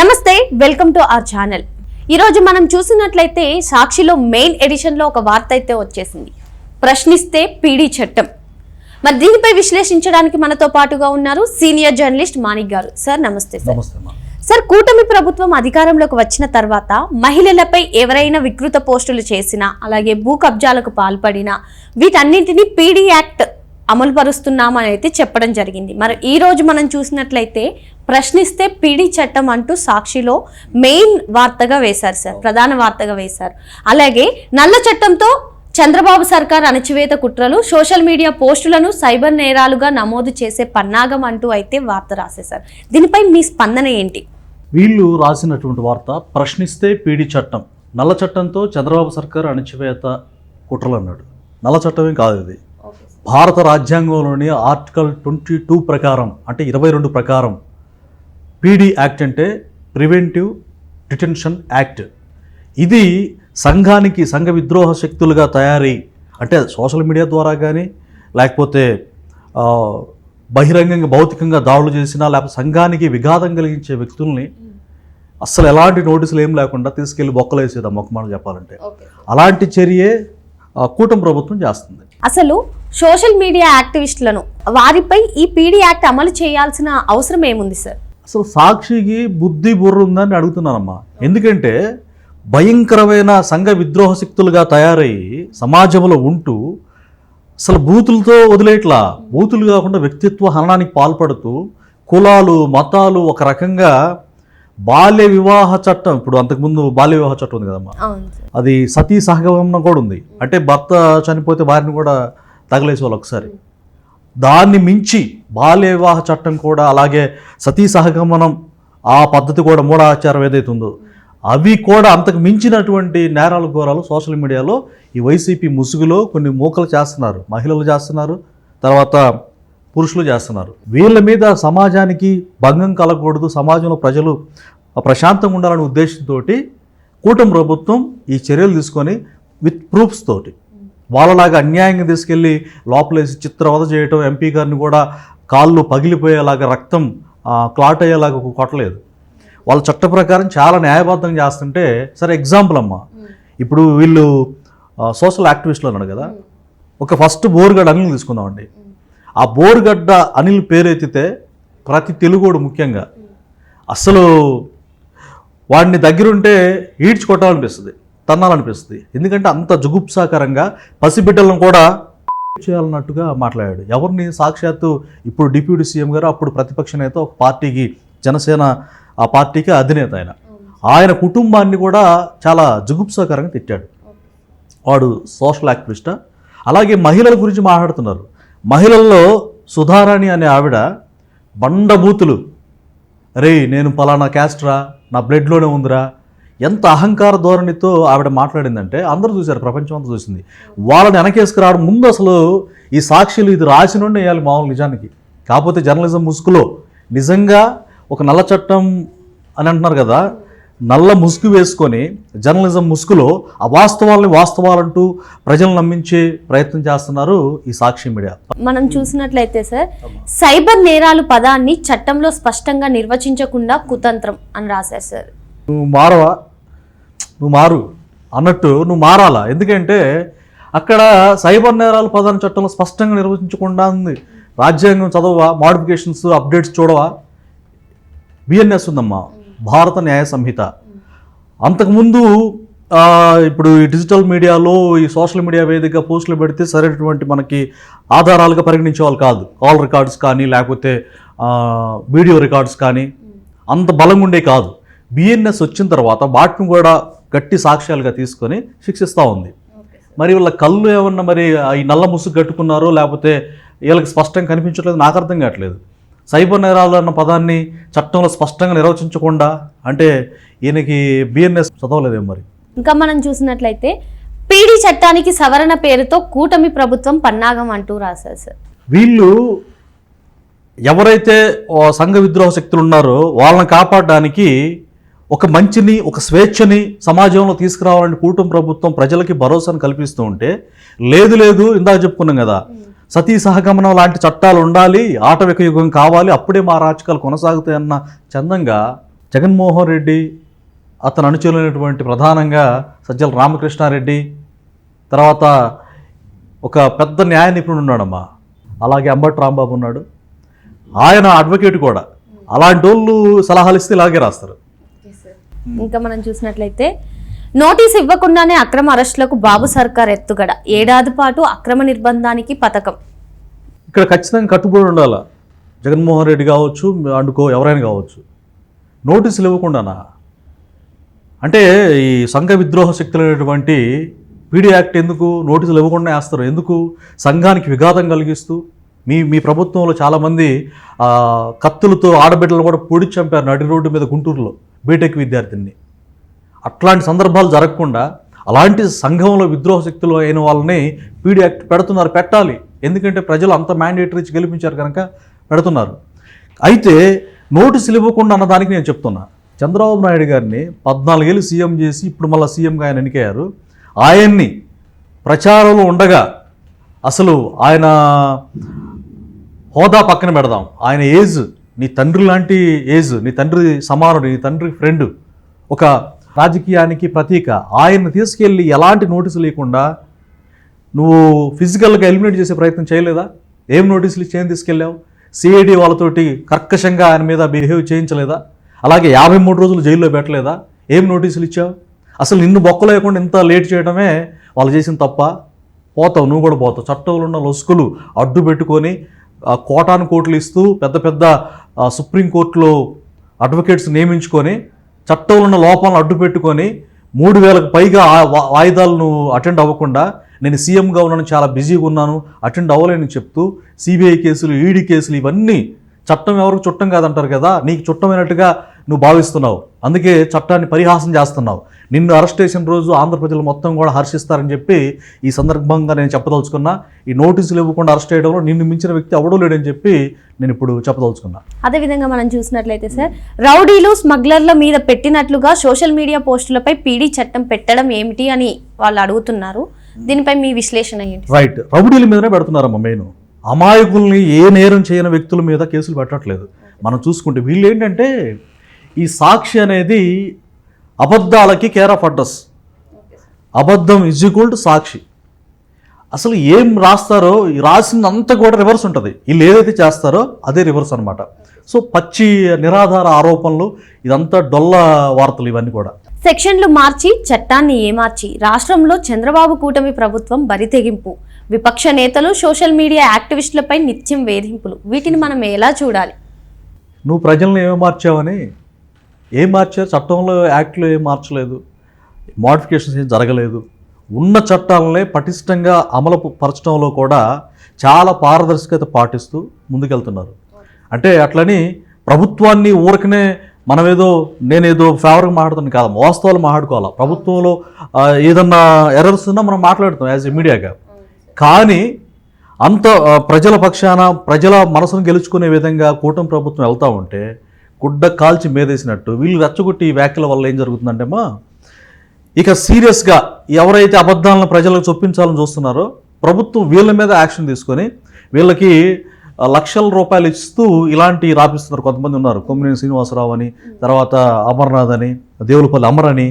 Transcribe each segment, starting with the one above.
నమస్తే welcome to our channel. ఈరోజు మనం చూసినట్లయితే సాక్షిలో మెయిన్ ఎడిషన్లో ఒక వార్త అయితే వచ్చేసింది. ప్రశ్నిస్తే పీడీ చట్టం. మరి దీనిపై విశ్లేషించడానికి మనతో పాటుగా ఉన్నారు సీనియర్ జర్నలిస్ట్ మాణిక్ గారు. సార్ నమస్తే సార్. సార్ కూటమి ప్రభుత్వం అధికారంలోకి వచ్చిన తర్వాత మహిళలపై ఎవరైనా వికృత పోస్టులు చేసినా అలాగే భూ కబ్జాలకు పాల్పడినా వీటన్నింటినీ పీడీ యాక్ట్ అమలు పరుస్తున్నామని అయితే చెప్పడం జరిగింది. మరి ఈరోజు మనం చూసినట్లయితే ప్రశ్నిస్తే పీడీ చట్టం అంటూ సాక్షిలో మెయిన్ వార్తగా వేశారు సార్ ప్రధాన వార్తగా వేశారు. అలాగే నల్ల చట్టంతో చంద్రబాబు సర్కార్ అణచివేత కుట్రలు సోషల్ మీడియా పోస్టులను సైబర్ నేరాలుగా నమోదు చేసే పన్నాగం అంటూ అయితే వార్త రాసేశారు దీనిపై మీ స్పందన ఏంటి? వీళ్ళు రాసినటువంటి వార్త ప్రశ్నిస్తే పీడి చట్టం నల్ల చట్టంతో చంద్రబాబు సర్కార్ అణచివేత కుట్రలు అన్నాడు. నల్ల చట్టమే కాదు ఇది. భారత రాజ్యాంగంలోని ఆర్టికల్ ట్వంటీ టూ ప్రకారం అంటే ఇరవై రెండు ప్రకారం పీడీ యాక్ట్ అంటే ప్రివెంటివ్ డిటెన్షన్ యాక్ట్. ఇది సంఘానికి సంఘ విద్రోహ శక్తులుగా తయారై అంటే సోషల్ మీడియా ద్వారా కానీ లేకపోతే బహిరంగంగా భౌతికంగా దాడులు చేసినా లేకపోతే సంఘానికి విఘాతం కలిగించే వ్యక్తుల్ని అస్సలు ఎలాంటి నోటీసులు ఏం లేకుండా తీసుకెళ్ళి బొక్కలు వేసేది ఆ మొక్కమాట చెప్పాలంటే. అలాంటి చర్యే కూటమి ప్రభుత్వం చేస్తుంది. అసలు సోషల్ మీడియా యాక్టివిస్టులను వారిపై ఈ పీడీ యాక్ట్ అమలు చేయాల్సిన అవసరం ఏముంది సార్? అసలు సాక్షికి బుద్ధి బుర్ర ఉందని అడుగుతున్నానమ్మా. ఎందుకంటే భయంకరమైన సంఘ విద్రోహ శక్తులుగా తయారయ్యి సమాజంలో ఉంటూ అసలు బూతులతో వదిలేట్లా బూతులు కాకుండా వ్యక్తిత్వ హననానికి పాల్పడుతూ కులాలు మతాలు ఒక రకంగా బాల్య వివాహ చట్టం ఇప్పుడు అంతకుముందు బాల్య వివాహ చట్టం ఉంది కదమ్మా. అది సతీ సహగమనం కూడా ఉంది. అంటే భర్త చనిపోతే వారిని కూడా తగలేసేవాళ్ళు ఒకసారి. దాన్ని మించి బాల్య వివాహ చట్టం కూడా అలాగే సతీ సహగమనం ఆ పద్ధతి కూడా మూఢాచారం ఏదైతే ఉందో అవి కూడా అంతకు మించినటువంటి నేరాల ఘోరాలు సోషల్ మీడియాలో ఈ వైసీపీ ముసుగులో కొన్ని మూకలు చేస్తున్నారు. మహిళలు చేస్తున్నారు తర్వాత పురుషులు చేస్తున్నారు. వీళ్ళ మీద సమాజానికి భంగం కలగకూడదు సమాజంలో ప్రజలు ప్రశాంతంగా ఉండాలనే ఉద్దేశంతో కూటమి ప్రభుత్వం ఈ చర్యలు తీసుకొని విత్ ప్రూఫ్స్ తోటి వాళ్ళలాగా అన్యాయంగా తీసుకెళ్ళి లోపలేసి చిత్రవద చేయటం ఎంపీ గారిని కూడా కాళ్ళు పగిలిపోయేలాగా రక్తం క్లాట్ అయ్యేలాగా కొట్టలేదు వాళ్ళ చట్ట ప్రకారం చాలా న్యాయబద్ధంగా చేస్తుంటే సరే ఎగ్జాంపుల్ అమ్మా. ఇప్పుడు వీళ్ళు సోషల్ యాక్టివిస్టులు అన్నాడు కదా. ఒక ఫస్ట్ బోరుగడ్డ అనిల్ తీసుకుందామండి. ఆ బోరుగడ్డ అనిల్ పేరు ఎత్తితే ప్రతి తెలుగోడు ముఖ్యంగా అసలు వాడిని దగ్గరుంటే ఈడ్చి కొట్టాలనిపిస్తుంది తన్నాలనిపిస్తుంది. ఎందుకంటే అంత జుగుప్సాకరంగా పసిబిడ్డలను కూడా చేయాలన్నట్టుగా మాట్లాడాడు. ఎవరిని సాక్షాత్తు ఇప్పుడు డిప్యూటీ సీఎం గారు అప్పుడు ప్రతిపక్ష నేత ఒక పార్టీకి జనసేన ఆ పార్టీకి అధినేత ఆయన. ఆయన కుటుంబాన్ని కూడా చాలా జుగుప్సాకరంగా తిట్టాడు. వాడు సోషల్ యాక్టివిస్టా? అలాగే మహిళల గురించి మాట్లాడుతున్నారు. మహిళల్లో సుధారాణి అనే ఆవిడ బండబూతులు. రే నేను పలానా క్యాస్ట్రా? నా బ్లడ్లోనే ఉందిరా? ఎంత అహంకార ధోరణితో ఆవిడ మాట్లాడిందంటే అందరూ చూశారు ప్రపంచం అంతా చూసింది. వాళ్ళని వెనకేసుకురావడం ముందు అసలు ఈ సాక్షులు ఇది రాసి నుండి వేయాలి మామూలు నిజానికి. కాకపోతే జర్నలిజం ముసుగులో నిజంగా ఒక నల్ల చట్టం అని అంటున్నారు కదా నల్ల ముసుగు వేసుకొని జర్నలిజం ముసుగులో అవాస్తవాలని వాస్తవాలంటూ ప్రజలను నమ్మించే ప్రయత్నం చేస్తున్నారు ఈ సాక్షి మీడియా. మనం చూసినట్లయితే సార్ సైబర్ నేరాలు పదాన్ని చట్టంలో స్పష్టంగా నిర్వచించకుండా కుతంత్రం అని రాశారు సార్. మారవా? నువ్వు మారు అన్నట్టు నువ్వు మారాలా? ఎందుకంటే అక్కడ సైబర్ నేరాల ప్రధాన చట్టంలో స్పష్టంగా నిర్వచించకుండా ఉంది. రాజ్యాంగం చదవవా? మాడిఫికేషన్స్ అప్డేట్స్ చూడవా? బిఎన్ఎస్ ఉందమ్మా. భారత న్యాయ సంహిత. అంతకుముందు ఇప్పుడు ఈ డిజిటల్ మీడియాలో ఈ సోషల్ మీడియా వేదిక పోస్టులు పెడితే సరైనటువంటి మనకి ఆధారాలుగా పరిగణించేవాళ్ళు కాదు. కాల్ రికార్డ్స్ కానీ లేకపోతే వీడియో రికార్డ్స్ కానీ అంత బలంగా ఉండే కాదు. బిఎన్ఎస్ వచ్చిన తర్వాత వాటిని కూడా గట్టి సాక్ష్యాలుగా తీసుకొని శిక్షిస్తూ ఉంది. మరి వీళ్ళ కళ్ళు ఏమన్నా మరి ఈ నల్ల ముసుగు కట్టుకున్నారో లేకపోతే వీళ్ళకి స్పష్టంగా కనిపించట్లేదు నాకు అర్థం కావట్లేదు. సైబర్ నేరాలు అన్న పదాన్ని చట్టంలో స్పష్టంగా నిర్వచించకుండా అంటే ఈయనకి బిఎన్ఎస్ చదవలేదేమో మరి? ఇంకా మనం చూసినట్లయితే పీడీ చట్టానికి సవరణ పేరుతో కూటమి ప్రభుత్వం పన్నాగం అంటూ రాశారు సార్. వీళ్ళు ఎవరైతే సంఘ విద్రోహ శక్తులు ఉన్నారో వాళ్ళని కాపాడడానికి ఒక మంచిని ఒక స్వేచ్ఛని సమాజంలో తీసుకురావాలని కూటమి ప్రభుత్వం ప్రజలకి భరోసాను కల్పిస్తూ ఉంటే లేదు లేదు ఇందాక చెప్పుకున్నాం కదా. సతీ సహగమనం లాంటి చట్టాలు ఉండాలి ఆటవిక యుగం కావాలి అప్పుడే మా రాజకాలు కొనసాగుతాయన్న చందంగా జగన్మోహన్ రెడ్డి అతను అనుచరులైనటువంటి ప్రధానంగా సజ్జల రామకృష్ణారెడ్డి తర్వాత ఒక పెద్ద న్యాయ నిపుణుడు ఉన్నాడమ్మా. అలాగే అంబటి రాంబాబు ఉన్నాడు. ఆయన అడ్వకేట్ కూడా. అలాంటి వాళ్ళు సలహాలు ఇస్తే ఇలాగే రాస్తారు. ఇంకా మనం చూసినట్లయితే నోటీస్ ఇవ్వకుండానే అక్రమ అరెస్టులకు బాబు సర్కార్ ఎత్తుగడ. ఏడాది పాటు అక్రమ నిర్బంధానికి పథకం. ఇక్కడ ఖచ్చితంగా కట్టుబడి ఉండాలి? జగన్మోహన్ రెడ్డి కావచ్చు అండుకో ఎవరైనా కావచ్చు. నోటీసులు ఇవ్వకుండానా? అంటే ఈ సంఘ విద్రోహ శక్తులైనటువంటి పీడీ యాక్ట్ ఎందుకు? నోటీసులు ఇవ్వకుండా వేస్తారు. ఎందుకు? సంఘానికి విఘాతం కలిగిస్తూ. మీ మీ ప్రభుత్వంలో చాలామంది కత్తులతో ఆడబిడ్డలు కూడా పొడి చంపారు నడి రోడ్డు మీద గుంటూరులో. బీటెక్ విద్యార్థిని. అట్లాంటి సందర్భాలు జరగకుండా అలాంటి సంఘంలో విద్రోహ శక్తులు అయిన వాళ్ళని పీడీ యాక్ట్ పెడుతున్నారు పెట్టాలి. ఎందుకంటే ప్రజలు అంత మ్యాండేటరీ ఇచ్చి గెలిపించారు కనుక పెడుతున్నారు. అయితే నోటీసులు ఇవ్వకుండా అన్నదానికి నేను చెప్తున్నా. చంద్రబాబు నాయుడు గారిని పద్నాలుగేళ్ళు సీఎం చేసి ఇప్పుడు మళ్ళీ సీఎంగా ఆయన ఎన్నికయ్యారు. ఆయన్ని ప్రచారంలో ఉండగా అసలు ఆయన హోదా పక్కన పెడదాం. ఆయన ఏజ్ నీ తండ్రి లాంటి ఏజ్ నీ తండ్రి సమానుడు నీ తండ్రి ఫ్రెండ్ ఒక రాజకీయానికి ప్రతీక. ఆయన్ని తీసుకెళ్ళి ఎలాంటి నోటీసు లేకుండా నువ్వు ఫిజికల్గా ఎలిమినేట్ చేసే ప్రయత్నం చేయలేదా? ఏం నోటీసులు ఇచ్చి తీసుకెళ్ళావు? సిఐడి వాళ్ళతోటి కర్కశంగా ఆయన మీద బిహేవ్ చేయించలేదా? అలాగే యాభై మూడు రోజులు జైల్లో పెట్టలేదా? ఏం నోటీసులు ఇచ్చావు? అసలు నిన్ను బొక్క లేకుండా ఇంత లేట్ చేయడమే వాళ్ళు చేసిన తప్ప? పోతావు నువ్వు కూడా పోతావు. చట్టంలో ఉన్న లొసుకులు అడ్డు పెట్టుకొని కోటాను కోట్లు ఇస్తూ పెద్ద పెద్ద సుప్రీంకోర్టులో అడ్వకేట్స్ నియమించుకొని చట్టంలో ఉన్న లోపాలను అడ్డు పెట్టుకొని మూడు వేలకు పైగా ఆ వా- వాయిదాలను అటెండ్ అవ్వకుండా నేను సీఎంగా ఉన్నాను చాలా బిజీగా ఉన్నాను అటెండ్ అవ్వలేని చెప్తూ సిబిఐ కేసులు ఈడీ కేసులు ఇవన్నీ చట్టం ఎవరికి చుట్టం కాదంటారు కదా నీకు చుట్టమైనట్టుగా నువ్వు భావిస్తున్నావు. అందుకే చట్టాన్ని పరిహాసం చేస్తున్నావు. నిన్ను అరెస్ట్ చేసిన రోజు ఆంధ్ర ప్రజలు మొత్తం కూడా హర్షిస్తారని చెప్పి ఈ సందర్భంగా నేను చెప్పదలుచుకున్నా. ఈ నోటీసులు ఇవ్వకుండా అరెస్ట్ చేయడంలో నిన్ను మించిన వ్యక్తి ఎవడూ లేడని చెప్పి నేను ఇప్పుడు చెప్పదలుచుకున్నా. అదేవిధంగా మనం చూసినట్లయితే సార్ రౌడీలు స్మగ్లర్ల మీద పెట్టినట్లుగా సోషల్ మీడియా పోస్టులపై పీడీ చట్టం పెట్టడం ఏమిటి అని వాళ్ళు అడుగుతున్నారు. దీనిపై మీ విశ్లేషణ ఏంటి రైట్. రౌడీల మీదనే పెడుతున్నారమ్మ మెయిన్. అమాయకుల్ని ఏ నేరం చేయని వ్యక్తుల మీద కేసులు పెట్టట్లేదు. మనం చూసుకుంటే వీళ్ళు ఏంటంటే ఈ సాక్షి అనేది అబద్ధాలకి కేర్ ఆఫ్ అడ్రస్ అబద్ధం ఇజ్ ఈక్వల్ టు సాక్షి. అసలు ఏం రాస్తారో ఈ రాసిందంతా కూడా రివర్స్ ఉంటుంది. వీళ్ళు ఏదైతే చేస్తారో అదే రివర్స్ అనమాట సో పచ్చి నిరాధార ఆరోపణలు ఇదంతా డొల్ల వార్తలు ఇవన్నీ కూడా. సెక్షన్లు మార్చి చట్టాన్ని ఏమార్చి రాష్ట్రంలో చంద్రబాబు కూటమి ప్రభుత్వం బరితెగింపు విపక్ష నేతలు సోషల్ మీడియా యాక్టివిస్టులపై నిత్యం వేధింపులు. వీటిని మనం ఎలా చూడాలి? నువ్వు ప్రజల్ని ఏమి మార్చావని ఏం మార్చారు? చట్టంలో యాక్ట్లో ఏం మార్చలేదు? మోడిఫికేషన్స్ ఏం జరగలేదు? ఉన్న చట్టాలనే పటిష్టంగా అమలు పరచడంలో కూడా చాలా పారదర్శకత పాటిస్తూ ముందుకెళ్తున్నారు. అంటే అట్లని ప్రభుత్వాన్ని ఊరకనే మనమేదో నేనేదో ఫేవర్గా మాట్లాడుతాను కాదు వాస్తవాలు మాట్లాడుకోవాలి? ప్రభుత్వంలో ఏదన్నా ఎర్రర్స్ ఉన్నా మనం మాట్లాడుతాం యాజ్ ఎ మీడియాగా కానీ అంత ప్రజల పక్షాన ప్రజల మనసును గెలుచుకునే విధంగా కూటమి ప్రభుత్వం వెళ్తూ ఉంటే గుడ్డ కాల్చి మేదేసినట్టు. వీళ్ళు రెచ్చగొట్టి ఈ వ్యాఖ్యల వల్ల ఏం జరుగుతుందంటే అమ్మా ఇక సీరియస్గా ఎవరైతే అబద్ధాలను ప్రజలకు చొప్పించాలని చూస్తున్నారో ప్రభుత్వం వీళ్ళ మీద యాక్షన్ తీసుకొని వీళ్ళకి లక్షల రూపాయలు ఇస్తూ ఇలాంటి రాపిస్తున్నారు. కొంతమంది ఉన్నారు. కొమ్మినేని శ్రీనివాసరావు అని తర్వాత అమర్నాథ్ అని దేవులపల్లి అమర్ అని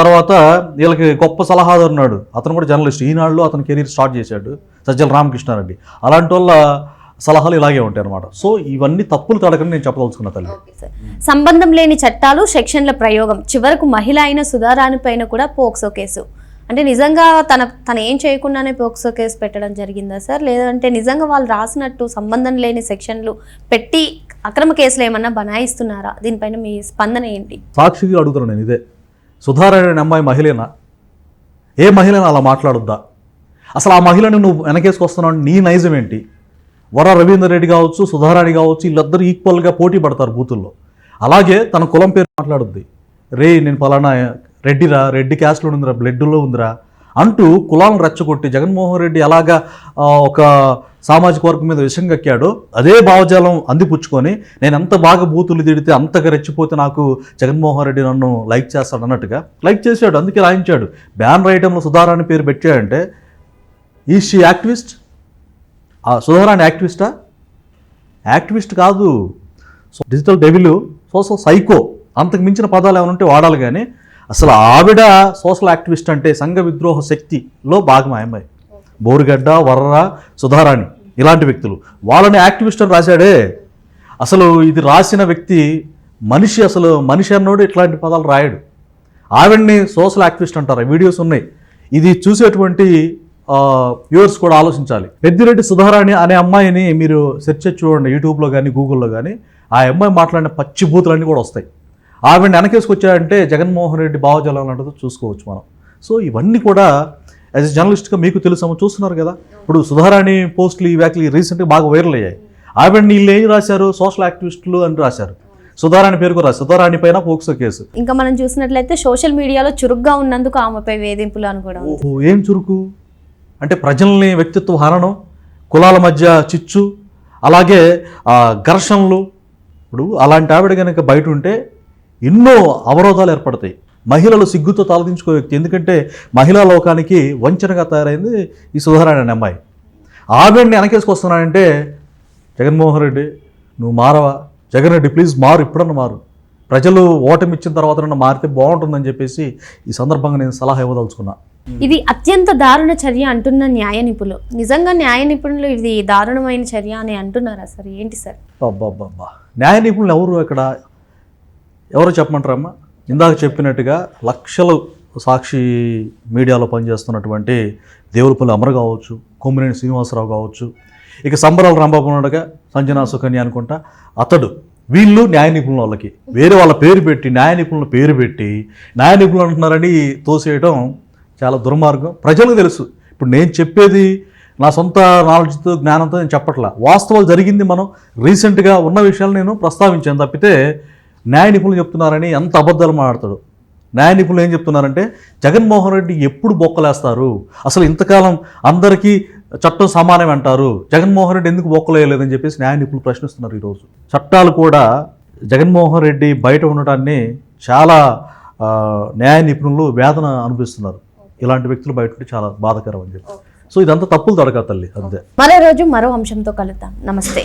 తర్వాత వీళ్ళకి గొప్ప సలహాదారు ఉన్నాడు. అతను కూడా జర్నలిస్ట్. ఈనాడులో అతను కెరీర్ స్టార్ట్ చేశాడు సజ్జల రామకృష్ణారెడ్డి. అలాంటి వల్ల సలహాలు ఇలాగే ఉంటాయి అనమాట సో ఇవన్నీ తప్పులు తడకని నేను చెప్పదలుచుకున్నా తల్లి. సంబంధం లేని చట్టాలు సెక్షన్ల ప్రయోగం. చివరకు మహిళ అయిన సుధారాణి పైన కూడా పోక్సో కేసు. అంటే నిజంగా తన తను ఏం చేయకుండానే పోక్సో కేసు పెట్టడం జరిగిందా సార్? లేదంటే నిజంగా వాళ్ళు రాసినట్టు సంబంధం లేని సెక్షన్లు పెట్టి అక్రమ కేసులు ఏమన్నా బనాయిస్తున్నారా? దీనిపైన మీ స్పందన ఏంటి? సాక్షిగా అడుగుతున్నాను నేను ఇదే. సుధారాణి అమ్మాయి మహిళనా? ఏ మహిళను అలా మాట్లాడొద్దా? అసలు ఆ మహిళని నువ్వు వెనకేసుకొస్తున్నావు నీ నైజం ఏంటి? వర రవీందర్ రెడ్డి కావచ్చు సుధారాణి కావచ్చు వీళ్ళందరూ ఈక్వల్గా పోటీ పడతారు బూతుల్లో. అలాగే తన కులం పేరు మాట్లాడుద్ది. రే నేను పలానా రెడ్డిరా రెడ్డి క్యాస్ట్లో ఉందిరా బ్లడ్లో ఉందిరా అంటూ కులాలను రెచ్చగొట్టి జగన్మోహన్ రెడ్డి ఎలాగా ఒక సామాజిక వర్గం మీద విషం కక్కాడో. అదే భావజాలం అందిపుచ్చుకొని నేను ఎంత బాగా బూతులు తిడితే అంతగా రెచ్చిపోతే నాకు జగన్మోహన్ రెడ్డి నన్ను లైక్ చేస్తాడు అన్నట్టుగా లైక్ చేశాడు అందుకే రాయించాడు. బ్యాన్ రాయటంలో సుధారాణి పేరు పెట్టాడంటే ఈ షీ యాక్టివిస్ట్? ఆ సుధారాణి యాక్టివిస్టా? యాక్టివిస్ట్ కాదు. So digital devil social psycho అంతకు మించిన పదాలు ఏమైనా ఉంటే వాడాలి కానీ అసలు ఆవిడ సోషల్ యాక్టివిస్ట్ అంటే సంఘ విద్రోహ శక్తిలో భాగం అమ్మాయి బోరుగడ్డ వర్ర సుధారాణి ఇలాంటి వ్యక్తులు. వాళ్ళని యాక్టివిస్ట్ అని రాశాడే. అసలు ఇది రాసిన వ్యక్తి మనిషి అసలు మనిషి అన్నోడు ఇట్లాంటి పదాలు రాయడు. ఆవిడ్ని సోషల్ యాక్టివిస్ట్ అంటారు. వీడియోస్ ఉన్నాయి. ఇది చూసేటువంటి వ్యూవర్స్ కూడా ఆలోచించాలి. పెద్దిరెడ్డి సుధారాణి అనే అమ్మాయిని మీరు సెర్చ్ చేసి చూడండి యూట్యూబ్లో కానీ గూగుల్లో కానీ. ఆ అమ్మాయి మాట్లాడిన పచ్చి బూతులన్నీ కూడా వస్తాయి. ఆవిడని వెనకేసుకొచ్చారంటే జగన్మోహన్ రెడ్డి భావజలం లాంటిదో చూసుకోవచ్చు మనం. సో ఇవన్నీ కూడా యాజ్ ఎ జర్నలిస్ట్గా మీకు తెలుసామో చూస్తున్నారు కదా? ఇప్పుడు సుధారాణి పోస్టులు ఈ వ్యాఖ్యలు రీసెంట్గా బాగా వైరల్ అయ్యాయి. ఆవిడని వీళ్ళు ఏం రాశారు? సోషల్ యాక్టివిస్టులు అని రాశారు. సుధారాణి పేరు కూడా. సుధారాణి పైన పోక్సో కేసు. ఇంకా మనం చూసినట్లయితే సోషల్ మీడియాలో చురుగ్గా ఉన్నందుకు ఆమెపై వేధింపులు అని కూడా ఏం చురుకు? అంటే ప్రజల్ని వ్యక్తిత్వ హరణం కులాల మధ్య చిచ్చు అలాగే ఘర్షణలు. ఇప్పుడు అలాంటి ఆవిడ కనుక బయట ఉంటే ఎన్నో అవరోధాలు ఏర్పడతాయి. మహిళలు సిగ్గుతో తలదించుకో వ్యక్తి. ఎందుకంటే మహిళా లోకానికి వంచనగా తయారైంది ఈ సుధారాణి అమ్మాయి. ఆవిడని వెనకేసుకొస్తున్నానంటే జగన్మోహన్ రెడ్డి నువ్వు మారవా? జగన్ రెడ్డి ప్లీజ్ మారు ఇప్పుడన్నా మారు. ప్రజలు ఓటమి ఇచ్చిన తర్వాత మారితే బాగుంటుందని చెప్పేసి ఈ సందర్భంగా నేను సలహా ఇవ్వదలుచుకున్నా. ఇది అత్యంత దారుణ చర్య అంటున్న న్యాయ నిపుణులు. నిజంగా న్యాయ నిపుణులు ఇది దారుణమైన చర్య అని అంటున్నారా సార్? ఏంటి సార్? అబ్బబ్బబ్బా. న్యాయ నిపుణులు ఎవరు ఇక్కడ ఎవరు చెప్పమంటారమ్మా? ఇందాక చెప్పినట్టుగా లక్షలు సాక్షి మీడియాలో పనిచేస్తున్నటువంటి దేవులపల్లి అమర కావచ్చు కొమ్మినేని శ్రీనివాసరావు కావచ్చు ఇక సంబరాలు రాంబాబు ఉండగా సంజనా సుకన్య అనుకుంటా. అతడు వీళ్ళు న్యాయ నిపుణుల వాళ్ళకి. వేరే వాళ్ళ పేరు పెట్టి న్యాయ నిపుణుల పేరు పెట్టి న్యాయ నిపుణులు అంటున్నారని తోసేయడం చాలా దుర్మార్గం. ప్రజలకు తెలుసు. ఇప్పుడు నేను చెప్పేది నా సొంత నాలెడ్జ్తో జ్ఞానంతో నేను చెప్పట్లా. వాస్తవాలు జరిగింది మనం రీసెంట్గా ఉన్న విషయాలు నేను ప్రస్తావించాను. తప్పితే న్యాయ నిపుణులు చెప్తున్నారని ఎంత అబద్ధాలు మాట్లాడతాడు. న్యాయ నిపుణులు ఏం చెప్తున్నారంటే జగన్మోహన్ రెడ్డి ఎప్పుడు బొక్కలేస్తారు? అసలు ఇంతకాలం అందరికీ చట్టం సమానం అంటారు. జగన్మోహన్ రెడ్డి ఎందుకు బొక్కలేయలేదని చెప్పేసి న్యాయ నిపుణులు ప్రశ్నిస్తున్నారు ఈరోజు. చట్టాలు కూడా జగన్మోహన్ రెడ్డి బయట ఉండటాన్ని చాలా న్యాయ నిపుణులు వేదన అనిపిస్తున్నారు ఇలాంటి వ్యక్తులు బయట ఉంటే చాలా బాధకరం అని చెప్పి. సో ఇదంతా తప్పులు తడక తల్లి అంతే. మరో రోజు మరో అంశంతో కలుద్దాం. నమస్తే.